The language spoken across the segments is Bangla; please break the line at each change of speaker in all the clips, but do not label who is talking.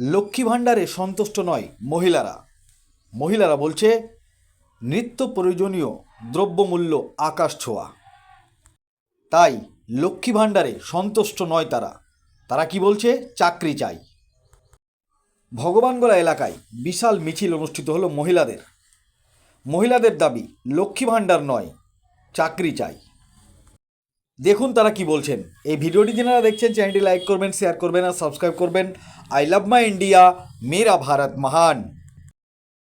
লক্ষ্মী ভাণ্ডারে সন্তুষ্ট নয় মহিলারা। মহিলারা বলছে, নিত্য প্রয়োজনীয় দ্রব্যমূল্য আকাশ ছোঁয়া। তাই লক্ষ্মী ভাণ্ডারে সন্তুষ্ট নয় তারা। তারা কি বলছে? চাকরি চাই। ভগবানগোলা এলাকায় বিশাল মিছিল অনুষ্ঠিত হলো মহিলাদের। মহিলাদের দাবি, লক্ষ্মী ভাণ্ডার নয়, চাকরি চাই। দেখুন তারা কি বলছেন। এই ভিডিওটি যারা দেখছেন চ্যানেলটি লাইক করবেন শেয়ার করবেন আর সাবস্ক্রাইব করবেন। আই লাভ মাই ইন্ডিয়া মেরা ভারত মহান।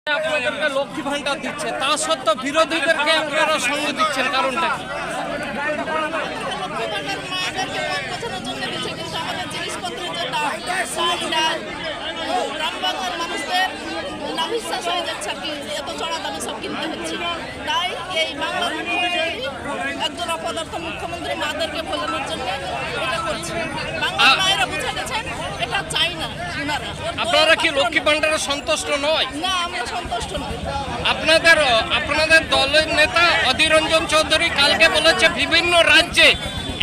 আপনাদেরকে লক্ষ্মী ভান্ডার দিচ্ছে তা সত্ত্বেও বিরোধীদেরকে আপনারা সঙ্গ দিচ্ছেন কারণটা কি?
জিনিসপত্রের যে দাম চাল ডাল গ্রাম বাংলার মানুষদের নাভিশ্বাস হয়ে যাচ্ছে আর কি এত চড়া দামে সব কিনতে হচ্ছে। তাই এই মুখ্যমন্ত্রী একজন অপদার্থ মুখ্যমন্ত্রী মাদেরকে ভোলানোর জন্য এটা করছে। বাংলার
আ-
মায়েরা বুঝে গেছেন এটা চাই না ওনারা।
আপনারা কি লক্ষ্মী ভান্ডারে সন্তুষ্ট নয়?
না। না আমরা সন্তুষ্ট নই।
আপনাদের আপনাদের দলের নেতা অধীর রঞ্জন চৌধুরী কালকে বলেছে বিভিন্ন রাজ্যে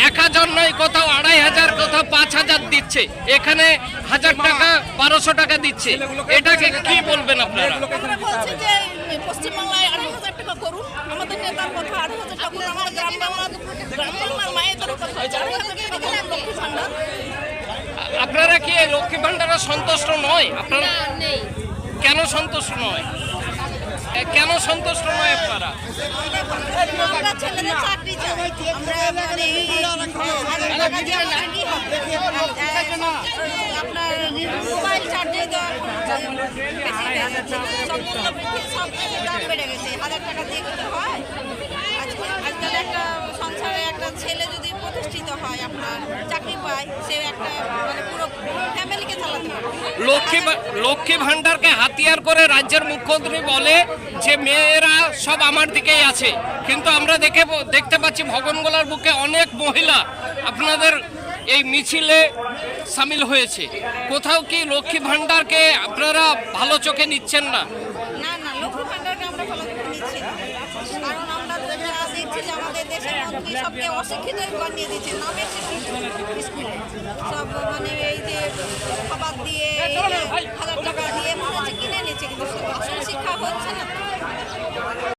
এক হাজার নয় কোথাও আড়াই হাজার কোথাও পাঁচ হাজার দিচ্ছে। এখানে হাজার টাকা বারোশো টাকা দিচ্ছে। এটাকে কি বলবেন আপনারা?
পশ্চিমবাংলায় আড়াই হাজার টাকা করুন। আমাদের নেতার কথা আড়াই হাজার টাকা করুন। আমাদের গ্রাম বাংলার মায়েদের কথা আড়াই হাজার টাকা করুন। লক্ষ্মী ভান্ডার
আপনারা কি লক্ষ্মী ভান্ডারে সন্তুষ্ট নয়? আপনারা কেন সন্তুষ্ট নয়? কেন সন্তুষ্ট নয় আপনারা?
আমরা ছেলেদের চাকরি চাই। আমরা মানে এই হাজার টাকা দিয়ে আমাদের কি হবে? আপনার মোবাইল চার্জে দাম বেড়ে গেছে একটা ছেলে যদি প্রতিষ্ঠিত হয় চাকরি পায় সে একটা পুরো ফ্যামিলিকে চালাতে
লক্ষ্মী লক্ষ্মী ভান্ডারকে হাতিয়ার করে রাজ্যের মুখ্যমন্ত্রী বলে যে মেয়েরা সব আমার দিকেই আছে। কিন্তু আমরা দেখে দেখতে পাচ্ছি ভগনগোলার বুকে অনেক মহিলা। আপনাদের এই মিছিলে সামিল হয়েছে। কোথাও কি লক্ষ্মী ভান্ডারকে আপনারা ভালো চোখে নিচ্ছেন না?
না না, লক্ষ্মী ভাণ্ডারকে আমরা ভালো চোখে নিচ্ছি আমরা দেখছি যে আমাদের দেশের মন্ত্রী সবকে অশিক্ষিত বানিয়ে দিচ্ছে নামের স্কুলে। সব মানে